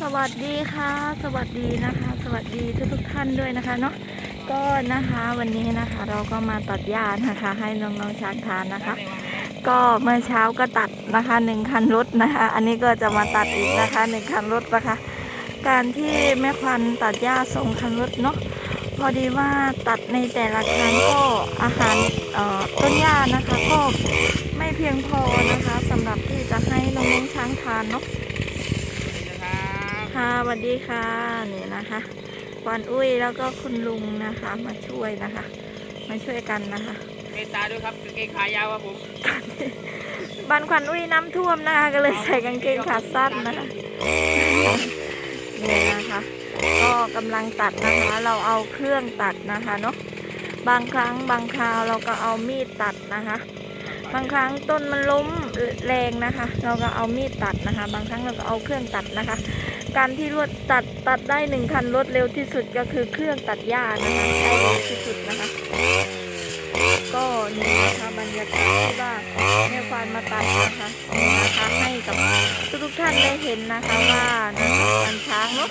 สวัสดีค่ะ สวัสดีนะคะ สวัสดีทุกทุกท่านด้วยนะคะเนาะก็นะคะวันนี้นะคะเราก็มาตัดหญ้านะคะ ให้น้องๆช้างทานนะคะ ก็เมื่อเช้าก็ตัดนะคะหนึ่งคันรถนะคะ อันนี้ก็จะมาตัดอีกนะคะหนึ่งคันรถนะคะ การที่แม่ควันตัดหญ้าส่งคันรถเนาะพอดีว่าตัดในแต่ละครั้งก็อาหารต้นหญ้านะคะก็ไม่เพียงพอนะคะสำหรับที่จะให้น้องๆช้างทานเนาะ ค่ะสวัสดีค่ะนี่นะคะควันอุ้ยแล้วก็คุณลุงนะคะ มาช่วยนะคะ มาช่วยกันนะคะเมตตาด้วยครับกางเกงขายาวครับผมบ้านควันอุ้ยน้ำท่วมนะคะก็เลยใส่กางเกงขาสั้นนะคะนี่นะคะก็กำลังตัดนะคะ เราเอาเครื่องตัดนะคะเนาะบางครั้งบางคราวเราก็เอามีดตัดนะคะ บางครั้งต้นมันล้มแรงนะคะ เราก็เอามีดตัดนะคะ บางครั้งเราก็เอาเครื่องตัดนะคะ การที่รวดตัดตัดได้หนึ่งคันรถเร็วที่สุดก็คือเครื่องตัดหญ้านะคะใช้เร็วที่สุดนะคะ ก็นี่นะคะบรรยากาศที่ว่าแม่ควานมาตัดนะคะนะคะให้กับทุกท่านได้เห็นนะคะว่านะคะการช้างเนาะ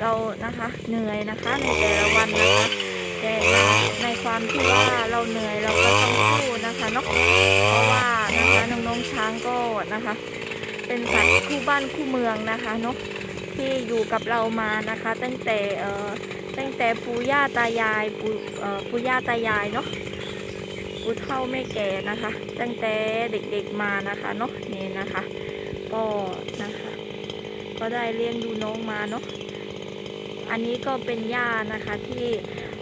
เรานะคะเหนื่อยนะคะในแต่ละวันนะคะแต่ในความที่ว่าเราเหนื่อยเราก็ต้องสู้นะคะเนาะว่านะคะน้องๆช้างก็ นะคะ เป็นสัตว์คู่บ้านคู่เมืองนะคะเนาะที่อยู่กับเรามานะคะ ตั้งแต่เอ่อตั้งแต่ปู่ย่าตายายปู่เอ่อปู่ย่าตายายเนาะปู่เฒ่าแม่แก่นะคะ ตั้งแต่เด็กๆมานะคะเนาะนี่นะคะ ก็นะคะ ก็ได้เลี้ยงดูน้องมาเนาะอันนี้ก็เป็นย่านะคะที่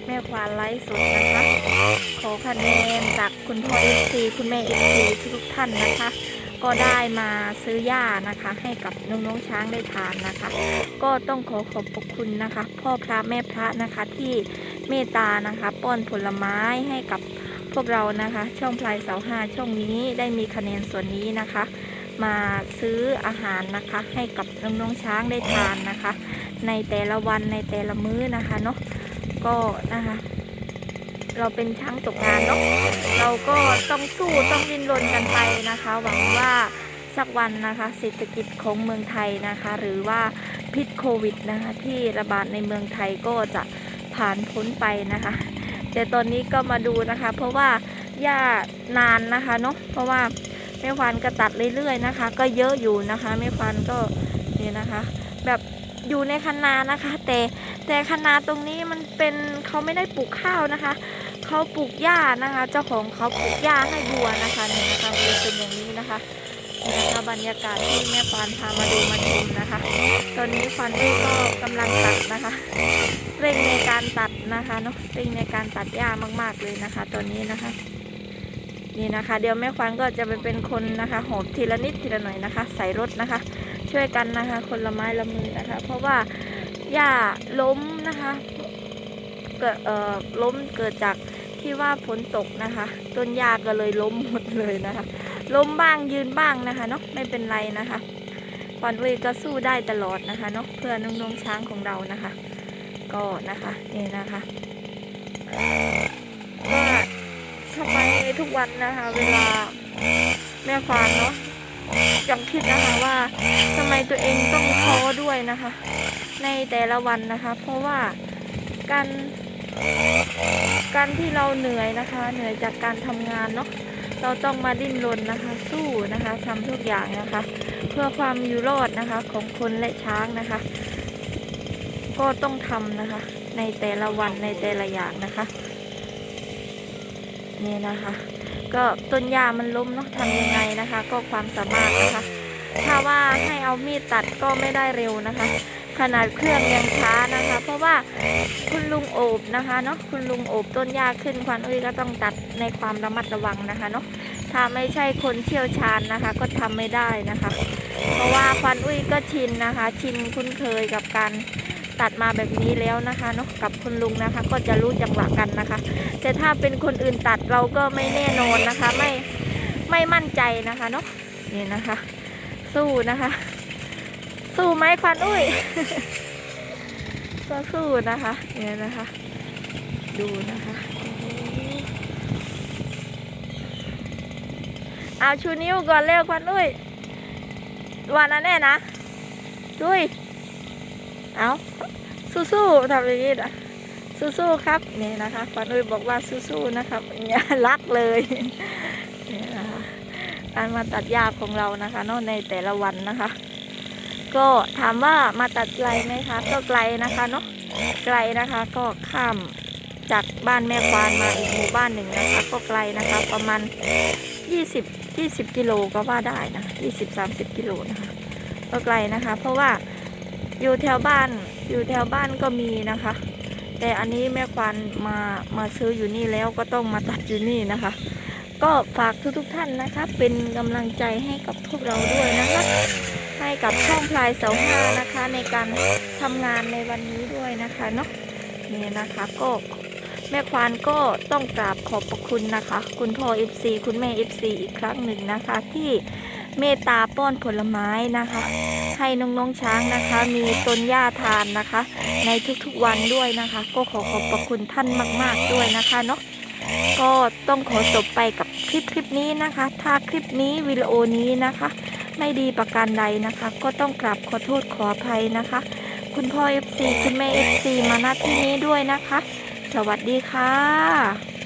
แม่ควานไลฟ์สดนะคะ ขอคะแนนจากคุณพ่อเอฟซีคุณแม่เอฟซีทุกท่านนะคะ ก็ได้มาซื้อหญ้านะคะ ให้กับน้องๆช้างได้ทานนะคะ ก็ต้องขอขอบพระคุณนะคะ พ่อพระแม่พระนะคะที่เมตตานะคะป้อนผลไม้ให้กับพวกเรานะคะ ช่องพลายเสาห้าช่องนี้ได้มีคะแนนส่วนนี้นะคะ มาซื้ออาหารนะคะ ให้กับน้องๆช้างได้ทานนะคะ ในแต่ละวันในแต่ละมื้อนะคะเนาะก็นะคะ เราเป็นช้างตกงานเนาะเราก็ต้องสู้ต้องดิ้นรนกันไปนะคะ หวังว่าสักวันนะคะเศรษฐกิจของเมืองไทยนะคะ หรือว่าพิษโควิดนะคะที่ระบาดในเมืองไทยก็จะผ่านพ้นไปนะคะ แต่ตอนนี้ก็มาดูนะคะ เพราะว่าหญ้านานนะคะเนาะเพราะว่าแม่ควานก็ตัดเรื่อยๆนะคะ ก็เยอะอยู่นะคะแม่ควานก็นี่นะคะ แบบอยู่ในคันนานะคะ แต่แต่คันนาตรงนี้มันเป็นเขาไม่ได้ปลูกข้าวนะคะ เขาปลูกหญ้านะคะ เจ้าของเขาปลูกหญ้าให้วัวนะคะนี่นะคะเป็นอย่างนี้นะคะนี่นะคะบรรยากาศที่แม่ปานพามาดูมาชมนะคะ ตอนนี้ฟันด้วยก็กำลังตัดนะคะ เร่งในการตัดนะคะเนาะเร่งในการตัดหญ้ามาก ๆเลยนะคะ ตอนนี้นะคะ นี่นะคะ เดี๋ยวแม่ควันก็จะไปเป็นคนนะคะโหบทีละนิดทีละหน่อยนะคะ ใส่รถนะคะ ช่วยกันนะคะ คนละไม้ละมือนะคะ เพราะว่าหญ้าล้มนะคะ เกิดเอ่อล้มเกิดจาก ที่ว่าฝนตกนะคะ ต้นหญ้าก็เลยล้มหมดเลยนะคะ ล้มบ้างยืนบ้างนะคะเนาะไม่เป็นไรนะคะควันอุ้ยก็สู้ได้ตลอดนะคะเนาะเพื่อน้องๆช้างของเรานะคะ ก็นะคะนี่นะคะว่าทำไมทุกวันนะคะ เวลาแม่ควานเนาะยังคิดนะคะว่าทำไมตัวเองต้องท้อด้วยนะคะ ในแต่ละวันนะคะ เพราะว่าการ การที่เราเหนื่อยนะคะ เหนื่อยจากการทำงานเนาะเราต้องมาดิ้นรนนะคะ สู้นะคะทำทุกอย่างนะคะ เพื่อความอยู่รอดนะคะของคนและช้างนะคะ ก็ต้องทำนะคะ ในแต่ละวันในแต่ละอย่างนะคะ นี่นะคะ ก็ต้นหญ้ามันล้มเนาะทำยังไงนะคะ ก็ความสามารถนะคะ ถ้าว่าให้เอามีดตัดก็ไม่ได้เร็วนะคะ ขนาดเครื่องยังช้านะคะ เพราะว่าคุณลุงโอบนะคะเนาะคุณลุงโอบต้นหญ้าขึ้นควันอุ้ยก็ต้องตัดในความระมัดระวังนะคะเนาะถ้าไม่ใช่คนเชี่ยวชาญนะคะ ก็ทำไม่ได้นะคะ เพราะว่าควันอุ้ยก็ชินนะคะ ชินคุ้นเคยกับการตัดมาแบบนี้แล้วนะคะเนาะกับคุณลุงนะคะ ก็จะรู้จังหวะกันนะคะ แต่ถ้าเป็นคนอื่นตัดเราก็ไม่แน่นอนนะคะ ไม่ไม่มั่นใจนะคะเนาะนี่นะคะ สู้นะคะ สู้ไหมควันอุ้ย ก็สู้นะคะเนี่ยนะคะ ดูนะคะเอาชูนิ้วก่อนเร็วควันอุ้ยวันนั้นแน่นะดุยเอาสู้ๆทำอย่างนี้นะสู้ๆครับนี่นะคะขวัญอุยบอกว่าสู้ๆนะครับเนี่ยรักเลยนี่นะคะการมาตัดหญ้าของเรานะคะนอกในแต่ละวันนะคะ ก็ถามว่ามาตัดไกลไหมคะ ก็ไกลนะคะเนาะไกลนะคะ ก็ข้ามจากบ้านแม่ควานมาอีกหมู่บ้านหนึ่งนะคะ ก็ไกลนะคะ ประมาณ 20 20กิโลก็ว่าได้นะ20 30กิโลนะคะ ก็ไกลนะคะ เพราะว่าอยู่แถวบ้านอยู่แถวบ้านก็มีนะคะ แต่อันนี้แม่ควานมามาซื้ออยู่นี่แล้วก็ต้องมาตัดอยู่นี่นะคะ ก็ฝากทุกๆท่านนะคะ เป็นกำลังใจให้กับพวกเราด้วยนะคะ ให้กับช่องพลายเสาห้านะคะ ในการทำงานในวันนี้ด้วยนะคะเนาะนี่นะคะก็แม่ควานก็ต้องกราบขอบพระคุณนะคะ คุณพ่อ FC คุณแม่ FC อีกครั้งหนึ่งนะคะ ที่เมตตาป้อนผลไม้นะคะ ให้น้องๆช้างนะคะ มีต้นหญ้าทานนะคะ ในทุกๆวันด้วยนะคะ ก็ขอขอบพระคุณท่านมาก ๆด้วยนะคะเนาะก็ต้องขอจบไปกับคลิปคลิปนี้นะคะ ถ้าคลิปนี้วิดีโอนี้นะคะ ไม่ดีประการใดนะคะ ก็ต้องกราบขอโทษขออภัยนะคะ คุณพ่อ FC คุณแม่ FC มาณที่นี้ด้วยนะคะ สวัสดีค่ะ